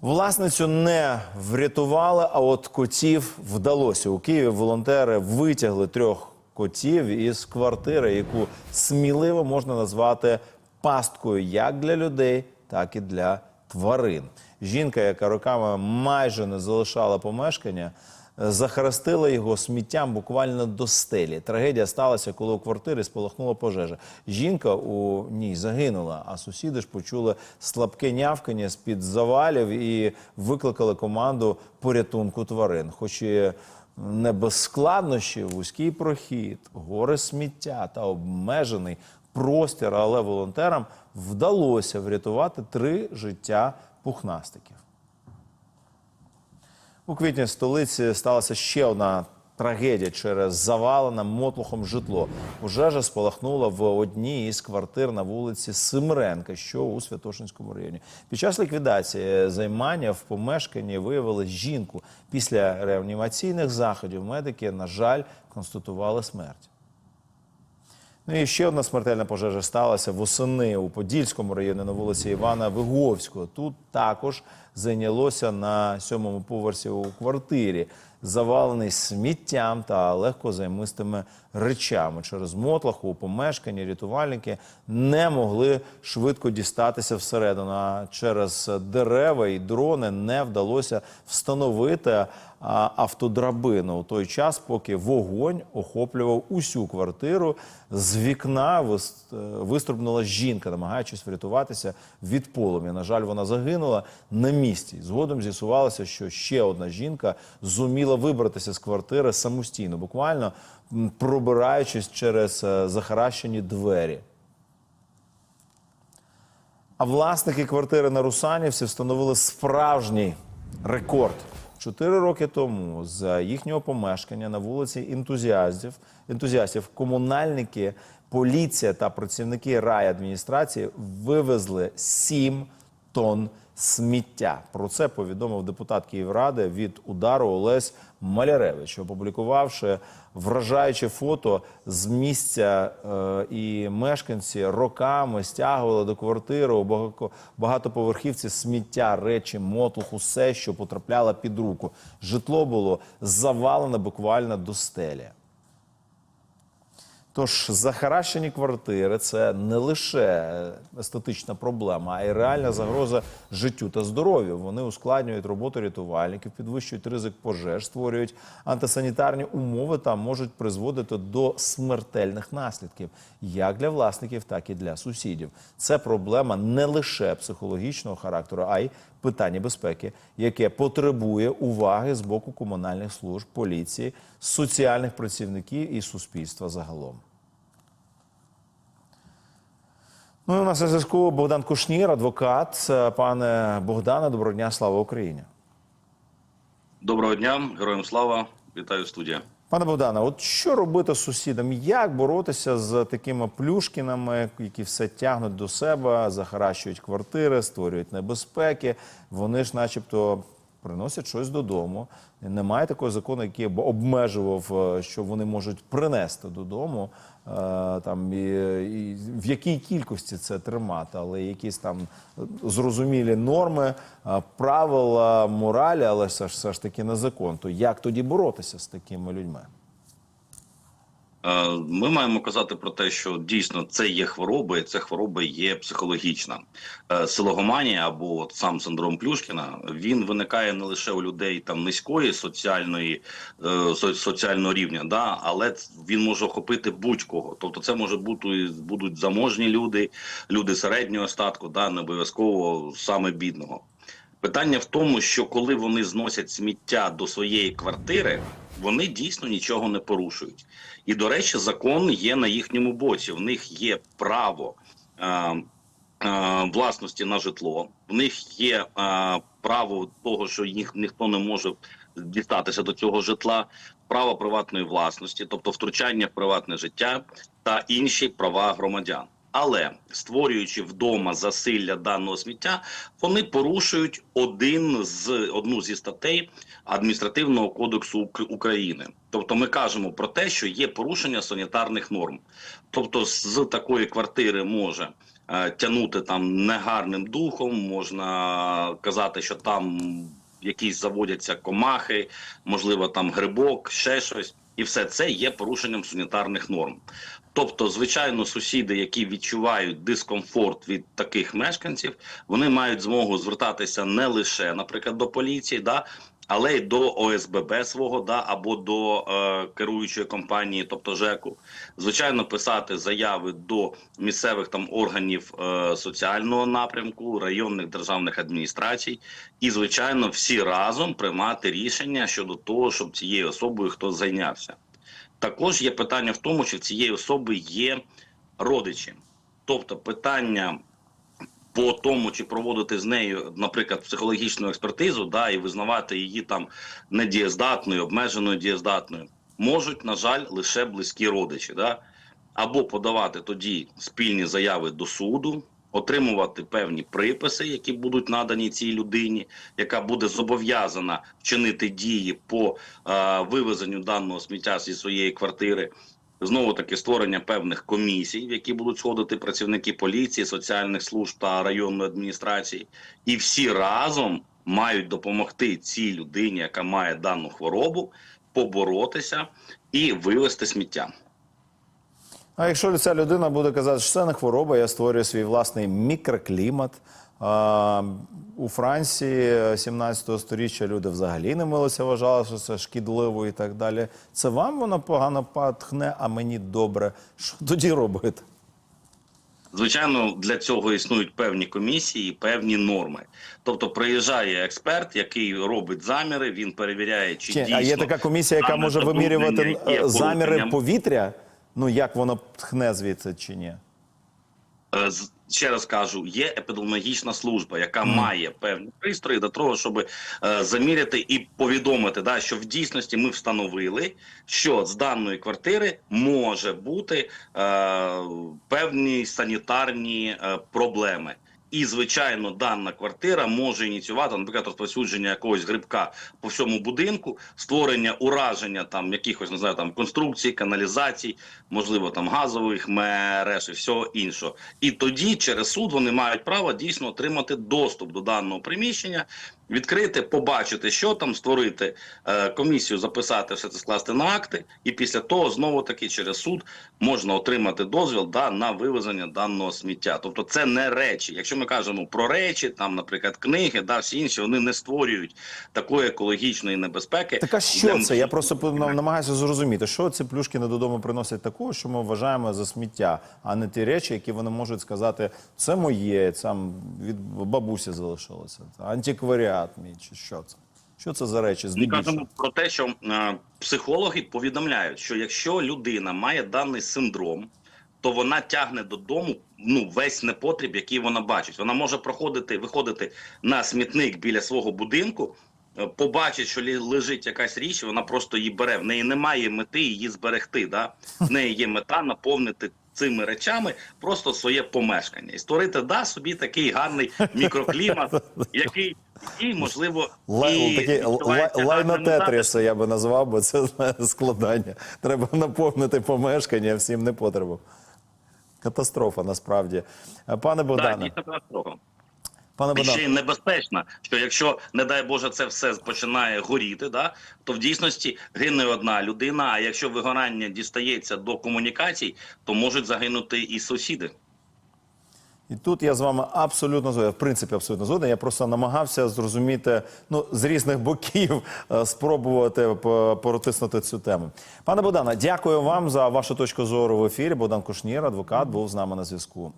Власницю не врятували, а от котів вдалося. У Києві волонтери витягли трьох котів із квартири, яку сміливо можна назвати пасткою як для людей, так і для тварин. Жінка, яка роками майже не залишала помешкання, захарастила його сміттям буквально до стелі. Трагедія сталася, коли у квартирі спалахнула пожежа. Жінка у ній загинула, а сусіди ж почули слабке нявкання з-під завалів і викликали команду порятунку тварин. Хоч і не без складнощів, вузький прохід, гори сміття та обмежений простір, але волонтерам вдалося врятувати три життя пухнастиків. У квітні столиці сталася ще одна трагедія через завалене мотлухом житло. Пожежа спалахнула в одній із квартир на вулиці Симиренка, що у Святошинському районі. Під час ліквідації займання в помешканні виявили жінку. Після реанімаційних заходів медики, на жаль, констатували смерть. Ну і ще одна смертельна пожежа сталася восени у Подільському районі на вулиці Івана Виговського. Тут також зайнялося на сьомому поверсі у квартирі, завалений сміттям та легкозаймистими речами. Через мотлаху у помешканні рятувальники не могли швидко дістатися всередину. А через дерева і дрони не вдалося встановити автодрабину у той час, поки вогонь охоплював усю квартиру. З вікна е, вистрибнула жінка, намагаючись врятуватися від полум'я. На жаль, вона загинула на місці. Згодом з'ясувалося, що ще одна жінка зуміла вибратися з квартири самостійно, буквально пробираючись через е, захаращені двері. А власники квартири на Русанівці встановили справжній рекорд. Чотири роки тому з їхнього помешкання на вулиці ентузіастів, ентузіастів комунальники, поліція та працівники райадміністрації вивезли 7 тонн сміття. Про це повідомив депутат Київради від удару Олесь Маляревич, опублікувавши вражаюче фото з місця е, і мешканці роками стягували до квартири у багатоповерхівці сміття, речі, мотлух, усе, що потрапляло під руку. Житло було завалене буквально до стелі. Тож захаращені квартири це не лише естетична проблема, а й реальна загроза життю та здоров'ю. Вони ускладнюють роботу рятувальників, підвищують ризик пожеж, створюють антисанітарні умови та можуть призводити до смертельних наслідків як для власників, так і для сусідів. Це проблема не лише психологічного характеру, а й питання безпеки, яке потребує уваги з боку комунальних служб, поліції, соціальних працівників і суспільства загалом. Ну і у нас на зв'язку Богдан Кушнір, адвокат. Е, Пане Богдане, доброго дня, слава Україні. Доброго дня, героям слава, вітаю студія. Пане Богдане, от що робити з сусідом? Як боротися з такими плюшкінами, які все тягнуть до себе, захаращують квартири, створюють небезпеки? Вони ж, начебто, приносять щось додому. Немає такого закону, який б обмежував, е, що вони можуть принести додому. Е, Там і, і в якій кількості це тримати, але якісь там зрозумілі норми, е, правила, моралі, але все ж все ж таки не закон. То як тоді боротися з такими людьми? Е, Ми маємо казати про те, що дійсно це є хвороба, і це хвороба є психологічна. Е, Силогоманія або от сам синдром Плюшкіна він виникає не лише у людей там низької соціальної е, соціального рівня, да, але він може охопити будь-кого. Тобто, це може бути будуть заможні люди, люди середнього статку, да, не обов'язково саме бідного. Питання в тому, що коли вони зносять сміття до своєї квартири, вони дійсно нічого не порушують. І, до речі, закон є на їхньому боці. В них є право е, е, власності на житло, в них є е, право того, що їх ніхто не може дістатися до цього житла, право приватної власності, тобто втручання в приватне життя та інші права громадян. Але створюючи вдома засилля даного сміття, вони порушують один з одну зі статей адміністративного кодексу України. Тобто, ми кажемо про те, що є порушення санітарних норм. Тобто, з такої квартири може е, тягнути там негарним духом, можна казати, що там якісь заводяться комахи, можливо, там грибок, ще щось, і все це є порушенням санітарних норм. Тобто, звичайно, сусіди, які відчувають дискомфорт від таких мешканців, вони мають змогу звертатися не лише, наприклад, до поліції, да, але й до ОСББ свого, да, або до е, керуючої компанії, тобто ЖЕКу. Звичайно, писати заяви до місцевих там органів е, соціального напрямку, районних державних адміністрацій, і звичайно, всі разом приймати рішення щодо того, щоб цією особою хтось зайнявся. Також є питання в тому, чи в цієї особи є родичі, тобто питання по тому, чи проводити з нею, наприклад, психологічну експертизу, да, і визнавати її там недієздатною, обмеженою дієздатною, можуть, на жаль, лише близькі родичі, да, або подавати тоді спільні заяви до суду. Отримувати певні приписи, які будуть надані цій людині, яка буде зобов'язана вчинити дії по е, вивезенню даного сміття зі своєї квартири. Знову таки створення певних комісій, в які будуть сходити працівники поліції, соціальних служб та районної адміністрації, і всі разом мають допомогти цій людині, яка має дану хворобу, поборотися і вивести сміття. А якщо ця людина буде казати, що це не хвороба, я створюю свій власний мікроклімат. А, у Франції 17 століття люди взагалі не милися, вважали, що це шкідливо і так далі. Це вам воно погано патхне, а мені добре. Що тоді робити? Звичайно, для цього існують певні комісії, певні норми. Тобто, приїжджає експерт, який робить заміри, він перевіряє, чи Чи, дійсно а є така комісія, яка може вимірювати е, заміри повітря? Ну як воно тхне звідси чи ні? Е, ще раз кажу, є епідеміологічна служба, яка має певні пристрої до того, щоб е, заміряти і повідомити, да, що в дійсності ми встановили, що з даної квартири може бути е, певні санітарні е, проблеми. І, звичайно, дана квартира може ініціювати, наприклад, розповсюдження якогось грибка по всьому будинку, створення ураження там якихось не знаю, там конструкцій, каналізацій, можливо, там газових мереж і всього іншого. І тоді через суд вони мають право дійсно отримати доступ до даного приміщення, відкрити, побачити, що там, створити е, комісію, записати все це скласти на акти, і після того знову таки через суд можна отримати дозвіл да, на вивезення даного сміття. Тобто, це не речі. Якщо ми кажемо про речі, там, наприклад, книги, да, всі інші, вони не створюють такої екологічної небезпеки. Так а що де- це? Я просто намагаюся зрозуміти, що ці плюшкіни додому приносять такого, що ми вважаємо за сміття, а не ті речі, які вони можуть сказати, це моє, там від бабусі залишилося, антикваріат мій, чи що це? Що це за речі? Ми кажемо про те, що е, психологи повідомляють, що якщо людина має даний синдром, то вона тягне додому ну весь непотріб, який вона бачить. Вона може проходити, виходити на смітник біля свого будинку, е, побачить, що лежить якась річ, вона просто її бере. В неї немає мети її зберегти. Да? В неї є мета наповнити. Цими речами просто своє помешкання і створити да собі такий гарний мікроклімат, який, який можливо і такі лайна. Тетріса я би назвав, бо це складання. Треба наповнити помешкання всім непотребом. Катастрофа насправді. Е, Пане Богдане, катастрофа. пане І ще й небезпечно, що якщо, не дай Боже, це все починає горіти, да, то в дійсності гине одна людина. А якщо вигорання дістається до комунікацій, то можуть загинути і сусіди. І тут я з вами абсолютно згоден, в принципі, абсолютно згоден. Я просто намагався зрозуміти ну, з різних боків е, спробувати протиснути цю тему. Пане Богдане, дякую вам за вашу точку зору в ефірі. Богдан Кушнір, адвокат, був з нами на зв'язку.